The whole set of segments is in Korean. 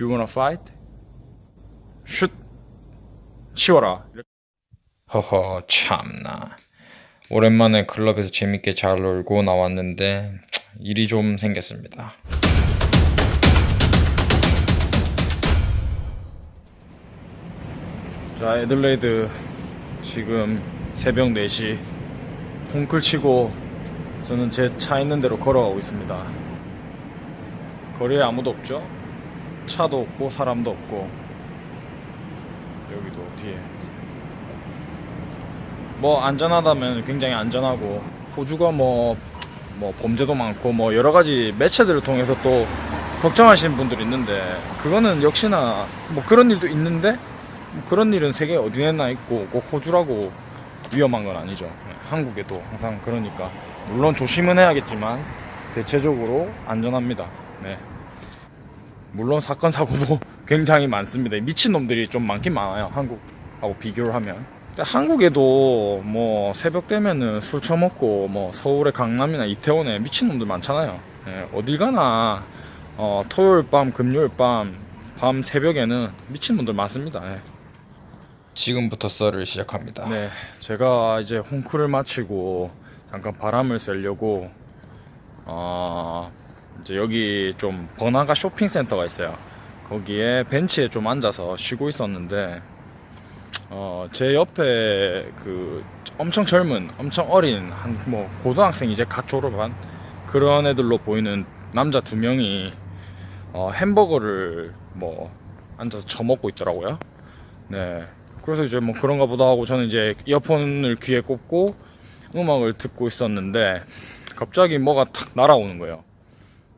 Do you wanna fight? 슛 치워라. 허허 참나. 오랜만에 클럽에서 재밌게 잘 놀고 나왔는데 일이 좀 생겼습니다. 자 애들레이드 지금 새벽 4시. 홈클 치고 저는 제 차 있는 대로 걸어가고 있습니다. 거리에 아무도 없죠 차도 없고 사람도 없고 여기도 뒤에 뭐 안전하다면 굉장히 안전하고 호주가 뭐, 뭐 범죄도 많고 뭐 여러 가지 매체들을 통해서 또 걱정하시는 분들이 있는데 그거는 역시나 뭐 그런 일도 있는데 뭐 그런 일은 세계 어디에나 있고 꼭 호주라고 위험한 건 아니죠. 네, 한국에도 항상 그러니까 물론 조심은 해야겠지만 대체적으로 안전합니다. 네. 물론 사건 사고도 굉장히 많습니다. 미친 놈들이 좀 많긴 많아요. 한국하고 비교를 하면. 한국에도 뭐 새벽 되면은 술 처먹고 뭐 서울의 강남이나 이태원에 미친 놈들 많잖아요. 예, 어딜 가나 어, 토요일 밤, 금요일 밤, 밤 새벽에는 미친 놈들 많습니다. 예. 지금부터 썰을 시작합니다. 네, 제가 이제 홈크를 마치고 잠깐 바람을 쐬려고 어, 이제 여기 좀 번화가 쇼핑센터가 있어요. 거기에 벤치에 좀 앉아서 쉬고 있었는데 어, 제 옆에 그 엄청 젊은, 엄청 어린 한 뭐 고등학생 이제 갓 졸업한 그런 애들로 보이는 남자 두 명이 어, 햄버거를 뭐 앉아서 처먹고 있더라고요. 네. 그래서 이제 뭐 그런가 보다 하고 저는 이제 이어폰을 귀에 꽂고 음악을 듣고 있었는데 갑자기 뭐가 탁 날아오는 거예요.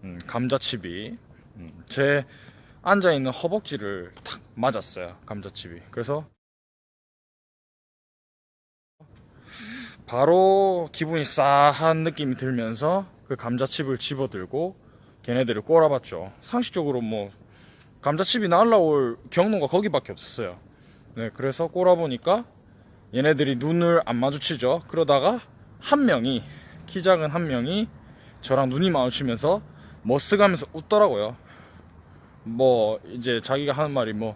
음, 감자칩이 음, 제 앉아 있는 허벅지를 탁 맞았어요. 감자칩이. 그래서 바로 기분이 싸한 느낌이 들면서 그 감자칩을 집어들고 걔네들을 꼬라봤죠. 상식적으로 뭐 감자칩이 날라올 경로가 거기밖에 없었어요. 네, 그래서 꼬라보니까 얘네들이 눈을 안 마주치죠. 그러다가 한 명이 키 작은 한 명이 저랑 눈이 마주치면서 머쓱하면서 웃더라고요. 뭐 이제 자기가 하는 말이 뭐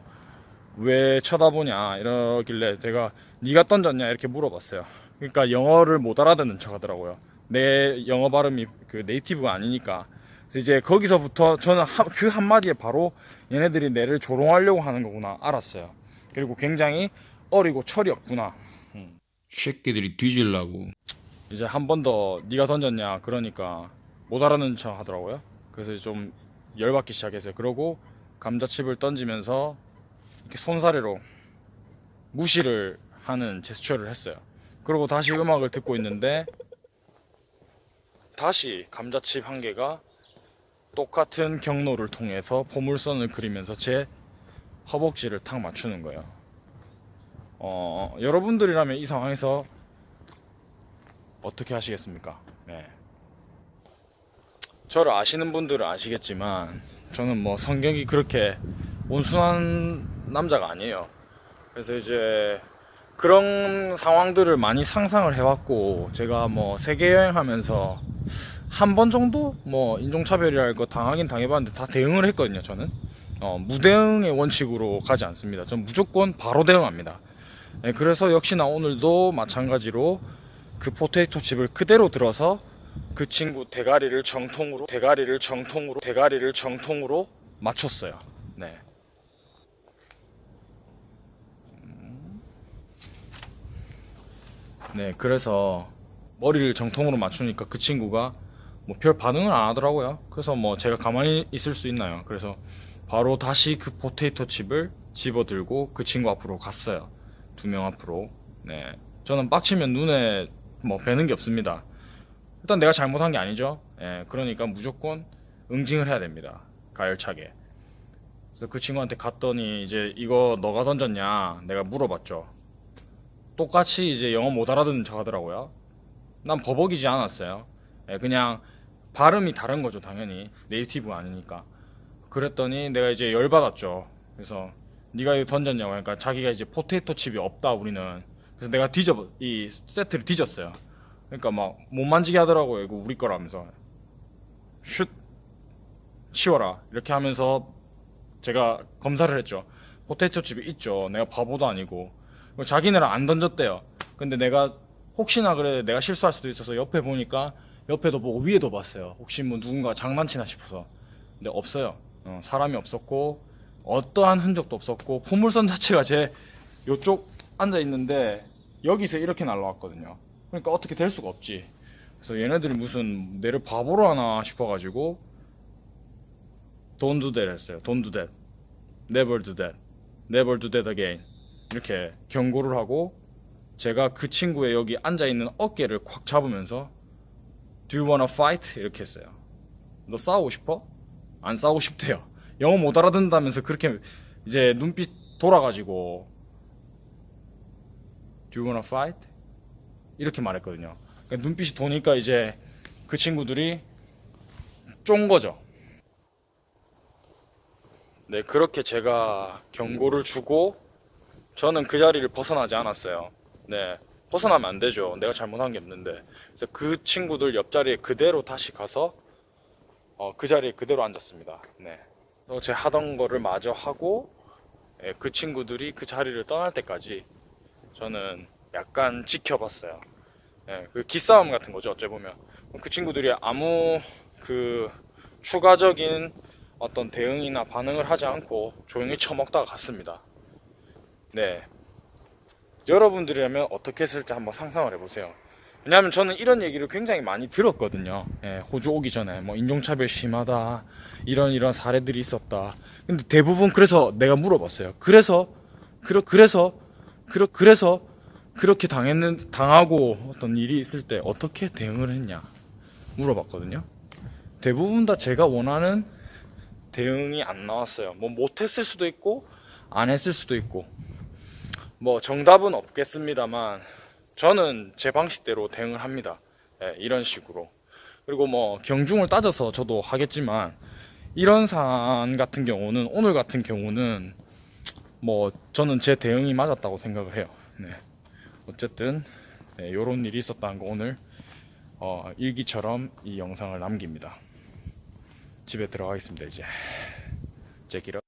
왜 쳐다보냐 이러길래 제가 네가 던졌냐 이렇게 물어봤어요. 그러니까 영어를 못 알아듣는 척 하더라고요. 내 영어 발음이 그 네이티브가 아니니까. 그래서 이제 거기서부터 저는 한- 그 한마디에 바로 얘네들이 내를 조롱하려고 하는 거구나 알았어요. 그리고 굉장히 어리고 철이 없구나. 새끼들이 뒤질라고 이제 한 번 더 네가 던졌냐 그러니까 못 알아듣는 척 하더라고요. 그래서 좀 열받기 시작했어요. 그러고 감자칩을 던지면서 이렇게 손사래로 무시를 하는 제스처를 했어요. 그리고 다시 음악을 듣고 있는데 다시 감자칩 한 개가 똑같은 경로를 통해서 포물선을 그리면서 제 허벅지를 탁 맞추는 거예요. 어, 여러분들이라면 이 상황에서 어떻게 하시겠습니까? 네. 저를 아시는 분들은 아시겠지만 저는 뭐 성격이 그렇게 온순한 남자가 아니에요. 그래서 이제 그런 상황들을 많이 상상을 해왔고 제가 뭐 세계 여행하면서 한 번 정도 뭐 인종차별이랄 거 당하긴 당해봤는데 다 대응을 했거든요. 저는 어, 무대응의 원칙으로 가지 않습니다. 전 무조건 바로 대응합니다. 네, 그래서 역시나 오늘도 마찬가지로 그 포테이토 칩을 그대로 들어서 그 친구 대가리를 정통으로 대가리를 정통으로 대가리를 정통으로 맞췄어요. 네. 음. 네, 그래서 머리를 정통으로 맞추니까 그 친구가 뭐 별 반응을 안 하더라고요. 그래서 뭐 제가 가만히 있을 수 있나요? 그래서 바로 다시 그 포테이토 칩을 집어들고 그 친구 앞으로 갔어요. 두 명 앞으로. 네. 저는 빡치면 눈에 뭐 뵈는 게 없습니다. 일단 내가 잘못한 게 아니죠. 예, 그러니까 무조건 응징을 해야 됩니다. 가열차게. 그래서 그 친구한테 갔더니 이제 이거 너가 던졌냐? 내가 물어봤죠. 똑같이 이제 영어 못 알아듣는 척 하더라고요. 난 버벅이지 않았어요. 예, 그냥 발음이 다른 거죠, 당연히. 네이티브가 아니니까. 그랬더니 내가 이제 열받았죠. 그래서 네가 이거 던졌냐고 하니까 자기가 이제 포테이토 칩이 없다 우리는. 그래서 내가 뒤져 이 세트를 뒤졌어요. 그러니까 막 못 만지게 하더라고요. 이거 우리 거라면서 슛 치워라 이렇게 하면서 제가 검사를 했죠. 포테이토 칩이 있죠. 내가 바보도 아니고. 자기네는 안 던졌대요. 근데 내가 혹시나 그래 내가 실수할 수도 있어서 옆에 보니까 옆에도 보고 위에도 봤어요. 혹시 뭐 누군가 장난치나 싶어서. 근데 없어요. 어, 사람이 없었고 어떠한 흔적도 없었고 포물선 자체가 제 요쪽 앉아 있는데 여기서 이렇게 날라왔거든요. 그러니까 어떻게 될 수가 없지. 그래서 얘네들이 무슨 내를 바보로 하나 싶어가지고 do that 했어요. Do that. Never do that. Never do that again. 이렇게 경고를 하고 제가 그 친구의 여기 앉아 있는 어깨를 콱 잡으면서 Do you wanna fight? 이렇게 했어요. 너 싸우고 싶어? 안 싸우고 싶대요. 영어 못 알아듣는다면서 그렇게 이제 눈빛 돌아가지고 Do you wanna fight? 이렇게 말했거든요. 그러니까 눈빛이 도니까 이제 그 친구들이 쫀 거죠. 네, 그렇게 제가 경고를 주고 저는 그 자리를 벗어나지 않았어요. 네, 벗어나면 안 되죠. 내가 잘못한 게 없는데. 그래서 그 친구들 옆자리에 그대로 다시 가서 어, 그 자리에 그대로 앉았습니다. 네. 그래서 제 하던 거를 마저 하고 예, 그 친구들이 그 자리를 떠날 때까지 저는 약간 지켜봤어요. 예, 그 기싸움 같은 거죠. 어째 보면 그 친구들이 아무 그 추가적인 어떤 대응이나 반응을 하지 않고 조용히 처먹다가 갔습니다. 네. 여러분들이라면 어떻게 했을지 한번 상상을 해보세요. 왜냐하면 저는 이런 얘기를 굉장히 많이 들었거든요. 예, 호주 오기 전에 뭐 인종차별 심하다 이런 이런 사례들이 있었다. 근데 대부분 그래서 내가 물어봤어요. 그래서 그러, 그래서 그러, 그래서 그렇게 당했는 당하고 어떤 일이 있을 때 어떻게 대응을 했냐 물어봤거든요. 대부분 다 제가 원하는 대응이 안 나왔어요. 뭐 못했을 수도 있고 안 했을 수도 있고 뭐 정답은 없겠습니다만 저는 제 방식대로 대응을 합니다. 예, 이런 식으로. 그리고 뭐 경중을 따져서 저도 하겠지만 이런 사안 같은 경우는 오늘 같은 경우는 뭐 저는 제 대응이 맞았다고 생각을 해요. 네. 어쨌든 네, 이런 일이 있었다는 거 오늘 어, 일기처럼 이 영상을 남깁니다. 집에 들어가겠습니다 이제. 제기라.